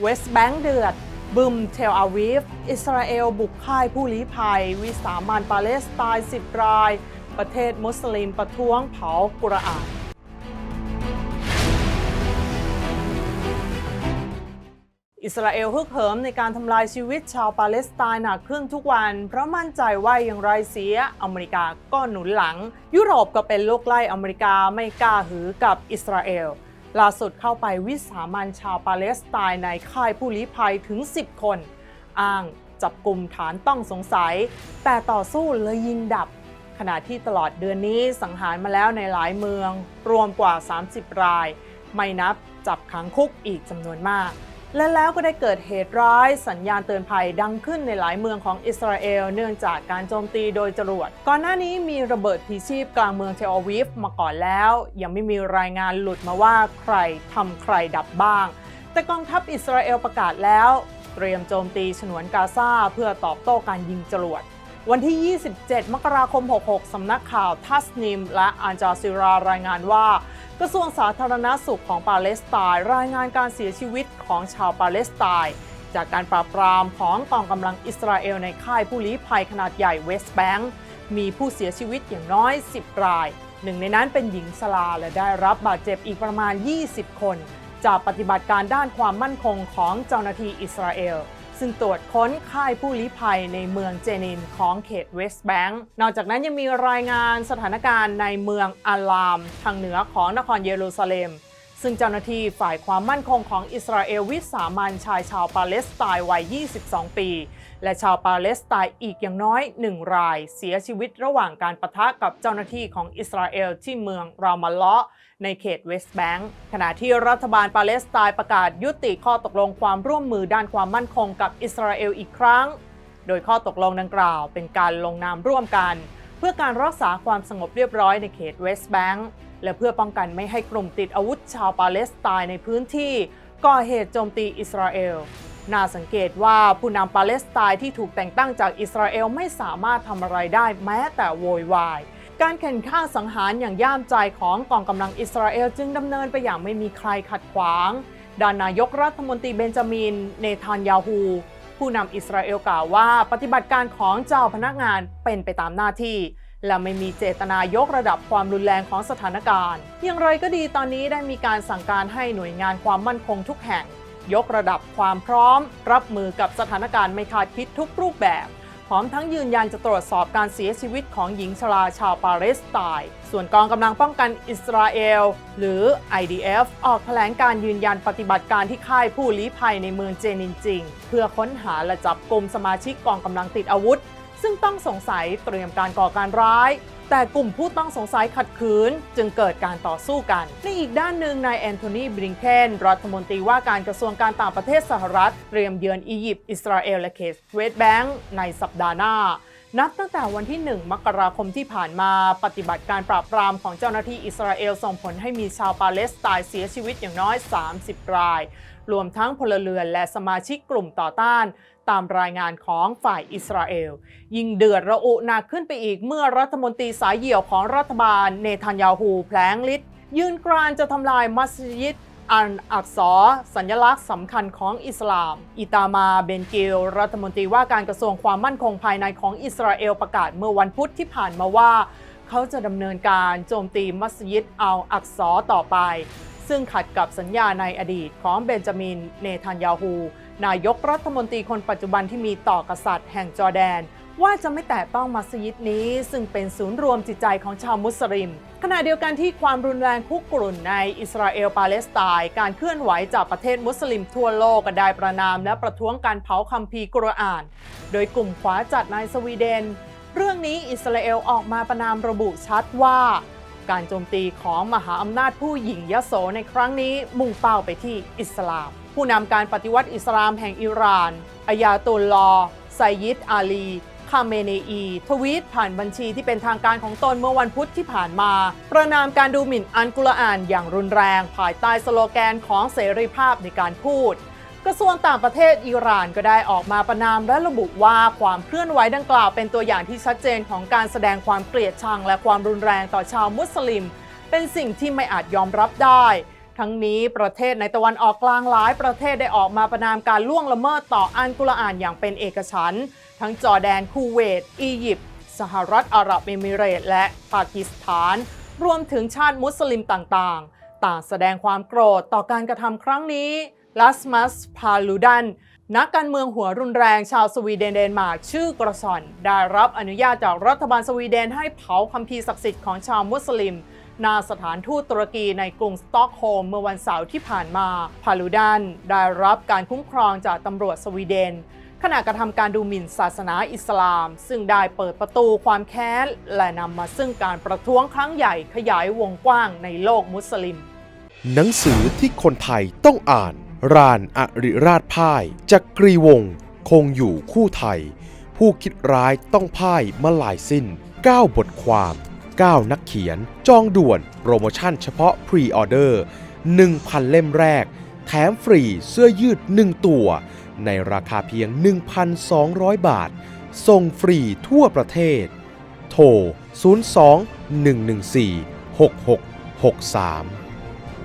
เวสต์แบงค์เดือดบึมเทลอาวีฟ อิสราเอล บุกค่ายผู้ลี้ภัย วิสามันปาเลสไตน์10ราย ประเทศมุสลิมประท้วงเผากุรอาน อิสราเอลฮึกเหิมในการทำลายชีวิตชาวปาเลสไตน์หนักขึ้นทุกวัน เพราะมั่นใจว่าอย่างไรเสีย อเมริกาก็หนุนหลัง ยุโรปก็เป็นโลกไล่อเมริกาไม่กล้าหือกับอิสราเอล ล่าสุดเข้าไปวิสามันชาวปาเลสไตน์ในค่ายผู้ลี้ภัยถึง 10 คน อ้างจับกลุ่มฐานต้องสงสัย แต่ต่อสู้เลยยิงดับ ขณะที่ตลอดเดือนนี้สังหารมาแล้วในหลายเมือง รวมกว่า 30 ราย ไม่นับจับขังคุกอีกจำนวนมาก และแล้วก็ได้เกิดเหตุร้ายสัญญาณเตือนภัยดังขึ้นในหลายเมืองของอิสราเอลเนื่องจากการโจมตีโดยจรวด ก่อนหน้านี้มีระเบิดพีชีพกลางเมืองเทลอาวีฟมาก่อนแล้ว ยังไม่มีรายงานหลุดมาว่าใครทำใครดับบ้าง แต่กองทัพอิสราเอลประกาศแล้ว เตรียมโจมตีฉนวนกาซาเพื่อตอบโต้การยิงจรวดวันที่ 27 มกราคม 66 สำนักข่าวทัสนิม และอันจาซิรารายงานว่า กระทรวงสาธารณสุขของปาเลสไตน์รายงานการเสียชีวิตของชาวปาเลสไตน์จากการปราบปรามของกองกำลังอิสราเอลในค่ายผู้ลี้ภัยขนาดใหญ่เวสต์แบงค์มีผู้เสียชีวิตอย่างน้อย 10 ราย หนึ่งในนั้นเป็นหญิงชราและได้รับบาดเจ็บอีกประมาณ 20 คน จากปฏิบัติการด้านความมั่นคงของเจ้าหน้าที่อิสราเอล ซึ่งตรวจค้นค่ายผู้ลี้ภัยในเมืองเจนินของเขตเวสต์แบงก์นอกจากนั้นยังมีรายงานสถานการณ์ในเมืองอาลาม ทางเหนือของนครเยรูซาเล็ม ซึ่งเจ้าหน้าที่ฝ่ายความมั่นคงของอิสราเอลวิสามันชายชาวปาเลสไตน์วัย 22 ปี และชาวปาเลสไตน์อีกอย่างน้อย 1 ราย เสียชีวิตระหว่างการปะทะกับเจ้าหน้าที่ของอิสราเอลที่เมืองรามาลเลาะในเขตเวสต์แบงค์ขณะที่รัฐบาลปาเลสไตน์ประกาศยุติข้อตกลงความร่วมมือด้านความมั่นคงกับอิสราเอลอีกครั้ง โดยข้อตกลงดังกล่าวเป็นการลงนามร่วมกัน พื่อการรักษาความสงบเรียบร้อยในเขตเวสต์แบงค์และเพื่อป้องกันไม่ให้กลุ่มติดอาวุธชาวปาเลสไตน์ในพื้นที่ก่อเหตุโจมตีอิสราเอล น่าสังเกตว่าผู้นำปาเลสไตน์ที่ถูกแต่งตั้งจากอิสราเอลไม่สามารถทำอะไรได้แม้แต่โวยวาย การแข่งข้าสังหารอย่างย่ามใจของกองกำลังอิสราเอลจึงดำเนินไปอย่างไม่มีใครขัดขวางด้านนายกรัฐมนตรีเบนจามิน เนทานยาฮู ผู้นำอิสราเอลกล่าวว่าปฏิบัติการของเจ้าพนักงานเป็นไปตามหน้าที่ และไม่มีเจตนายกระดับความรุนแรงของสถานการณ์ อย่างไรก็ดีตอนนี้ได้มีการสั่งการให้หน่วยงานความมั่นคงทุกแห่ง ยกระดับความพร้อม รับมือกับสถานการณ์ไม่คาดคิดทุกรูปแบบ ร้อมทั้งยืนยันจะตรวจสอบการเสียชีวิตของหญิงชราชาวปาเลสไตน์ส่วนกองกำลังป้องกันอิสราเอล หรือ IDF ออกแถลงการยืนยันปฏิบัติการที่ค่ายผู้ลี้ภัยในเมืองเจนินจริง เพื่อค้นหาและจับกลุ่มสมาชิกกองกำลังติดอาวุธ ซึ่งต้องสงสัยเตรียมการก่อการร้าย แต่กลุ่มผู้ต้องสงสัยขัดขืน จึงเกิดการต่อสู้กัน ในอีกด้านหนึ่งนายแอนโทนีบริงเคนรัฐมนตรีว่าการกระทรวงการต่างประเทศสหรัฐ เตรียมเยือนอียิปต์อิสราเอลและเขตเวสต์แบงค์ในสัปดาห์หน้านับตั้งแต่วันที่ 1 มกราคมที่ผ่านมา ปฏิบัติการปราบปรามของเจ้าหน้าที่อิสราเอลส่งผลให้มีชาวปาเลสไตน์เสียชีวิตอย่างน้อย 30 ราย รวมทั้งพลเรือนและสมาชิกกลุ่มต่อต้าน ตามรายงานของฝ่ายอิสราเอล ยิ่งเดือดระอุหนักขึ้นไปอีกเมื่อรัฐมนตรีสายเหี่ยวของรัฐบาลเนทันยาฮูแผลงฤทธิ์ยืนกรานจะทำลายมัสยิดอันอักษรสัญลักษณ์สำคัญของอิสลาม อิตามาเบนกิลรัฐมนตรีว่าการกระทรวงความมั่นคงภายในของอิสราเอลประกาศเมื่อวันพุธที่ผ่านมาว่า เขาจะดำเนินการโจมตีมัสยิดอัลอักษรต่อไป ซึ่งขัดกับสัญญาในอดีตของเบนจามิน เนทันยาฮู นายกรัฐมนตรีคนปัจจุบันที่มีต่อกษัตริย์แห่งจอร์แดน ว่าจะไม่แตะต้องมัสยิดนี้ ซึ่งเป็นศูนย์รวมจิตใจของชาวมุสลิม ขณะเดียวกันที่ความรุนแรงคุกกรุ่นในอิสราเอลปาเลสไตน์การเคลื่อนไหวจากประเทศมุสลิมทั่วโลกก็ได้ประนามและประท้วงการเผาคัมภีร์กุรอาน โดยกลุ่มขวาจัดในสวีเดน เรื่องนี้อิสราเอลออกมาประนามระบุชัดว่า การโจมตีของมหาอำนาจผู้หญิงยโสในครั้งนี้มุ่งเป้าไปที่อิสลาม ผู้นำการปฏิวัติอิสลามแห่งอิหร่านอายาตุลลอห์ไซยิดอาลีคาเมเนอีทวีตผ่านบัญชีที่เป็นทางการของตนเมื่อวันพุธที่ผ่านมา ประนามการดูหมิ่นอันกุรอานอย่างรุนแรง ภายใต้สโลแกนของเสรีภาพในการพูด กระทรวงต่างประเทศอิหร่านก็ได้ออกมาประนามและระบุว่าความเคลื่อนไหวดังกล่าวเป็นตัวอย่างที่ชัดเจนของการแสดงความเกลียดชังและความรุนแรงต่อชาวมุสลิม เป็นสิ่งที่ไม่อาจยอมรับได้ ทั้งนี้ประเทศในตะวันออกกลางหลายประเทศได้ออกมาประนามการล่วงละเมิดต่ออันกุรอานอย่างเป็นเอกฉันท์ทั้งจอร์แดนคูเวต อียิปต์สหรัฐอาหรับเอมิเรตและปากีสถาน รวมถึงชาติมุสลิมต่างๆ ต่างแสดงความโกรธต่อการกระทำครั้งนี้ ลัสมัส พาลูดัน นักการเมืองหัวรุนแรงชาวสวีเดนเดนมาร์กชื่อกระสอน ได้รับอนุญาตจากรัฐบาลสวีเดนให้เผาคัมภีร์ศักดิ์สิทธิ์ของชาวมุสลิมนาสถานทูตตุรกีในกรุงสตอกโฮล์มเมื่อวันเสาร์ที่ผ่านมา พาลูดันได้รับการคุ้มครองจากตำรวจสวีเดน ขณะกระทำการดูหมิ่นศาสนาอิสลาม ซึ่งได้เปิดประตูความแค้น และนำมาซึ่งการประท้วงครั้งใหญ่ขยายวงกว้างในโลกมุสลิม หนังสือที่คนไทยต้องอ่าน รานอริราชพ่ายจักรีวงศ์คงอยู่คู่ไทย ผู้คิดร้ายต้องพ่ายมาหลายสิ้น 9 บทความ 9 นักเขียน จองด่วนโปรโมชั่นเฉพาะพรีออเดอร์ 1,000 เล่มแรก แถมฟรีเสื้อยืด 1 ตัว ในราคาเพียง 1,200 บาท ส่งฟรีทั่วประเทศ โทร 02 114 6663